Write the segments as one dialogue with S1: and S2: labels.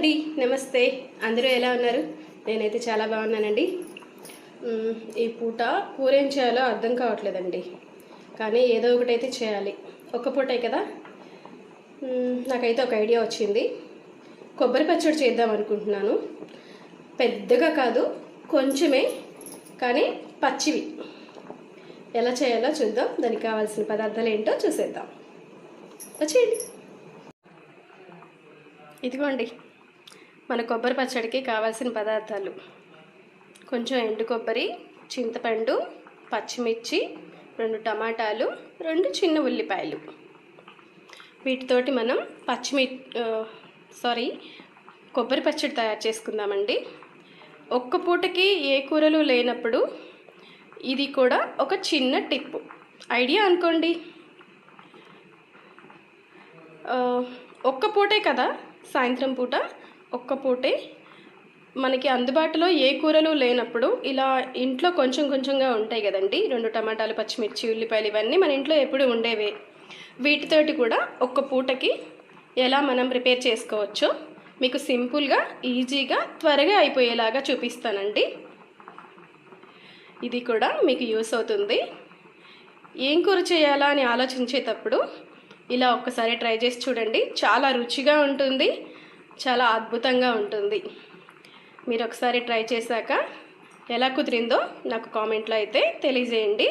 S1: అండి. నమస్తే. అందరూ ఎలా ఉన్నారు? నేనైతే చాలా బాగున్నానండి. ఈ పూట కూర ఏం చేయాలో అర్థం కావట్లేదండి. కానీ ఏదో ఒకటి అయితే చేయాలి. ఒక్క పూటే కదా? నాకైతే ఒక ఐడియా వచ్చింది. కొబ్బరి పచ్చడి చేద్దాం అనుకుంటున్నాను. పెద్దగా కాదు కొంచెమే కానీ పచ్చివి. ఎలా చేయాలో చూద్దాం. దానికి కావాల్సిన పదార్థాలు ఏంటో చూసేద్దాం. వచ్చేయండి. ఇదిగోండి. మన కొబ్బరి పచ్చడికి కావాల్సిన పదార్థాలు. కొంచెం ఎండు కొబ్బరి చింతపండు పచ్చిమిర్చి రెండు టమాటాలు రెండు చిన్న ఉల్లిపాయలు. వీటితోటి మనం పచ్చిమి సారీ కొబ్బరి పచ్చడి తయారు చేసుకుందామండి. ఒక్క పూటకి ఏ కూరలు లేనప్పుడు ఇది కూడా ఒక చిన్న టిప్ ఐడియా అనుకోండి. ఒక్క పూటే కదా సాయంత్రం పూట ఒక్క పూటే. మనకి అందుబాటులో ఏ కూరలు లేనప్పుడు ఇలా ఇంట్లో కొంచెం కొంచెంగా ఉంటాయి కదండి. రెండు టమాటాలు పచ్చిమిర్చి ఉల్లిపాయలు ఇవన్నీ మన ఇంట్లో ఎప్పుడు ఉండేవే. వీటితోటి కూడా ఒక్క పూటకి ఎలా మనం ప్రిపేర్ చేసుకోవచ్చో మీకు సింపుల్గా ఈజీగా త్వరగా అయిపోయేలాగా చూపిస్తానండి. ఇది కూడా మీకు యూస్ అవుతుంది. ఏం కూర చేయాలా అని ఆలోచించేటప్పుడు ఇలా ఒక్కసారి ట్రై చేసి చూడండి. చాలా రుచిగా ఉంటుంది. చాలా అద్భుతంగా ఉంటుంది. మీరు ఒకసారి ట్రై చేశాక ఎలా కుదిరిందో నాకు కామెంట్లో అయితే తెలియజేయండి.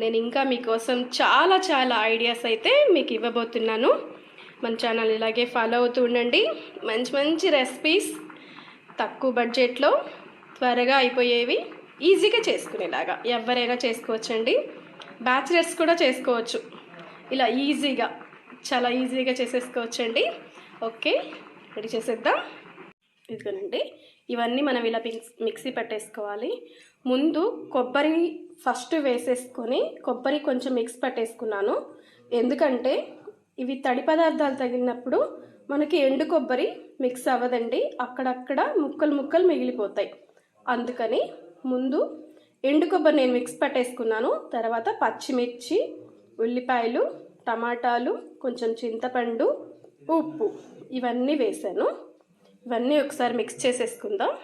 S1: నేను ఇంకా మీకోసం చాలా చాలా ఐడియాస్ అయితే మీకు ఇవ్వబోతున్నాను. మన ఛానల్ ఇలాగే ఫాలో అవుతూ ఉండండి. మంచి మంచి రెసిపీస్ తక్కువ బడ్జెట్లో త్వరగా అయిపోయేవి ఈజీగా చేసుకునేలాగా ఎవరైనా చేసుకోవచ్చండి. బ్యాచిలర్స్ కూడా చేసుకోవచ్చు. ఇలా ఈజీగా చాలా ఈజీగా చేసేసుకోవచ్చండి. ఓకే. రెడీ చేసేద్దాం. ఇదిగోనండి ఇవన్నీ మనం ఇలా మిక్సీ పట్టేసుకోవాలి. ముందు కొబ్బరి ఫస్ట్ వేసేసుకొని కొబ్బరి కొంచెం మిక్స్ పట్టేసుకున్నాను. ఎందుకంటే ఇవి తడి పదార్థాలు తగిలినప్పుడు మనకి ఎండు కొబ్బరి మిక్స్ అవ్వదండి. అక్కడక్కడ ముక్కలు ముక్కలు మిగిలిపోతాయి. అందుకని ముందు ఎండు కొబ్బరి నేను మిక్స్ పట్టేసుకున్నాను. తర్వాత పచ్చిమిర్చి ఉల్లిపాయలు టమాటాలు కొంచెం చింతపండు ఉప్పు. ఇవన్నీ వేసాను. ఇవన్నీ ఒకసారి మిక్స్ చేసేసుకుందాం.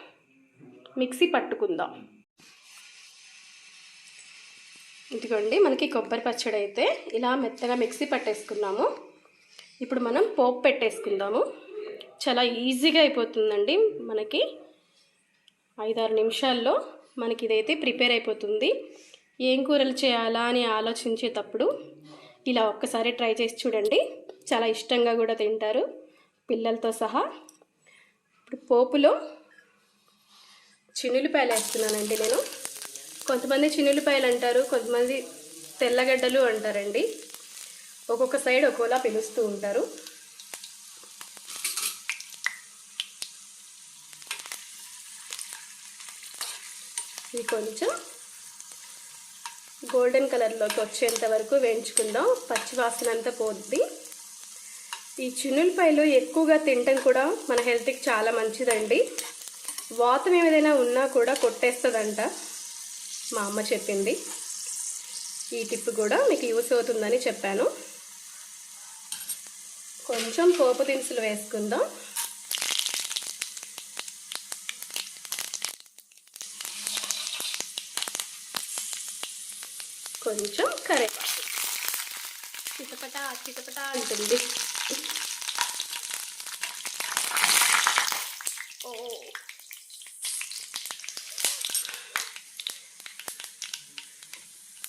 S1: మిక్సీ పట్టుకుందాం. ఇదిగోండి మనకి కొబ్బరి పచ్చడి అయితే ఇలా మెత్తగా మిక్సీ పట్టేసుకున్నాము. ఇప్పుడు మనం పోపు పెట్టేసుకుందాము. చాలా ఈజీగా అయిపోతుందండి మనకి. ఐదారు నిమిషాల్లో మనకి ఇదైతే ప్రిపేర్ అయిపోతుంది. ఏం కూరలు చేయాలా అని ఆలోచించేటప్పుడు ఇలా ఒక్కసారి ట్రై చేసి చూడండి. చాలా ఇష్టంగా కూడా తింటారు. పిల్లలతో సహా ఇప్పుడు పోపులో చిన్నులపాయలు వేస్తున్నానండి నేను. కొంతమంది చిన్నులపాయలు అంటారు కొంతమంది తెల్లగడ్డలు అంటారండి. ఒక్కొక్క సైడ్ ఒక్కోలా పిలుస్తూ ఉంటారు. ఇది కొంచెం గోల్డెన్ కలర్లోకి వచ్చేంత వరకు వేయించుకుందాం. పచ్చివాసన అంతా పోద్ది. ఈ చిన్నులపాయలు ఎక్కువగా తినటం కూడా మన హెల్త్కి చాలా మంచిదండి. వాతం ఏదైనా ఉన్నా కూడా కొట్టేస్తుందంట. మా అమ్మ చెప్పింది. ఈ టిప్ కూడా మీకు యూస్ అవుతుందని చెప్పాను. కొంచెం పోపు దినుసులు వేసుకుందాం. కొంచెం కరేపాకు చిటపట చిటపట అంటుంది ఓ.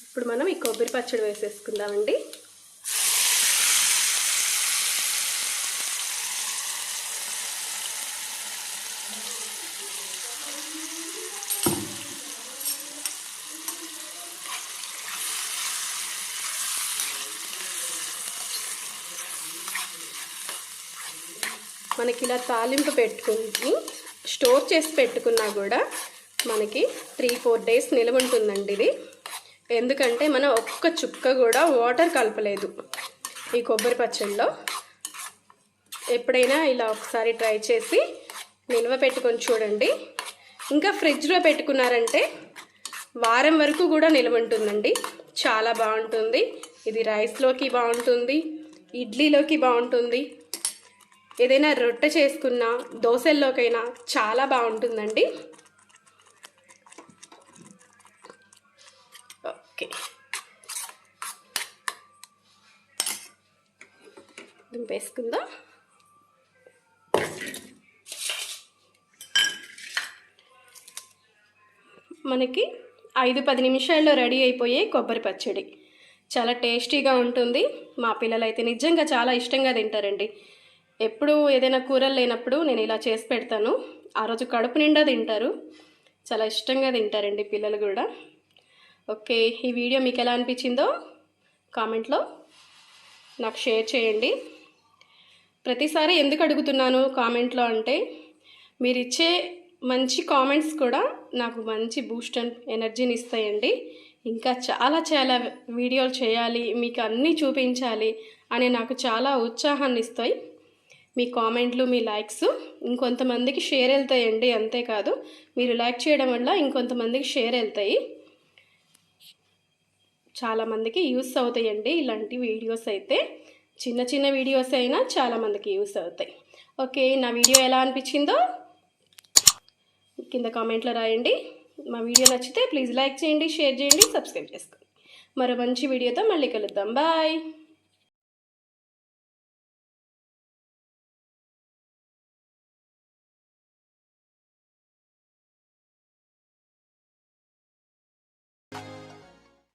S1: ఇప్పుడు మనం ఈ కొబ్బరి పచ్చడి వేసేసుకుందామండి. మనకి ఇలా తాలింపు పెట్టుకుని స్టోర్ చేసి పెట్టుకున్నా కూడా మనకి త్రీ ఫోర్ డేస్ నిలవ ఉంటుందండి ఇది. ఎందుకంటే మనం ఒక్క చుక్క కూడా వాటర్ కలపలేదు ఈ కొబ్బరి పచ్చడిలో ఎప్పుడైనా ఇలా ఒకసారి ట్రై చేసి నిల్వ పెట్టుకొని చూడండి. ఇంకా ఫ్రిడ్జ్లో పెట్టుకున్నారంటే వారం వరకు కూడా నిల్వ ఉంటుందండి. చాలా బాగుంటుంది. ఇది రైస్లోకి బాగుంటుంది. ఇడ్లీలోకి బాగుంటుంది. ఏదైనా రొట్టె చేసుకున్నా దోశల్లోకైనా చాలా బాగుంటుందండి. ఓకే. దింపేసుకుందా? మనకి ఐదు పది నిమిషాల్లో రెడీ అయిపోయే కొబ్బరి పచ్చడి. చాలా టేస్టీగా ఉంటుంది. మా పిల్లలైతే నిజంగా చాలా ఇష్టంగా తింటారండి. ఎప్పుడు ఏదైనా కూరలు లేనప్పుడు నేను ఇలా చేసి పెడతాను. ఆ రోజు కడుపు నిండా తింటారు. చాలా ఇష్టంగా తింటారండి పిల్లలు కూడా. ఓకే ఈ వీడియో మీకు ఎలా అనిపించిందో కామెంట్లో నాకు షేర్ చేయండి. ప్రతిసారి ఎందుకు అడుగుతున్నాను కామెంట్లో అంటే మీరు ఇచ్చే మంచి కామెంట్స్ కూడా నాకు మంచి బూస్ట్ అండ్ ఎనర్జీని ఇస్తాయండి. ఇంకా చాలా చాలా వీడియోలు చేయాలి మీకు అన్నీ చూపించాలి అని నాకు చాలా ఉత్సాహాన్ని ఇస్తాయి. మీ కామెంట్లు మీ లైక్స్ ఇంకొంతమందికి షేర్ వెళ్తాయండి అంతేకాదు మీరు లైక్ చేయడం వల్ల ఇంకొంతమందికి షేర్ వెళ్తాయి. చాలామందికి యూస్ అవుతాయండి ఇలాంటి వీడియోస్ అయితే. చిన్న చిన్న వీడియోస్ అయినా చాలామందికి యూస్ అవుతాయి. ఓకే నా వీడియో ఎలా అనిపించిందో కింద కామెంట్లో రాయండి. మా వీడియో నచ్చితే ప్లీజ్ లైక్ చేయండి షేర్ చేయండి సబ్స్క్రైబ్ చేసుకోండి. మరో మంచి వీడియోతో మళ్ళీ కలుద్దాం. బాయ్.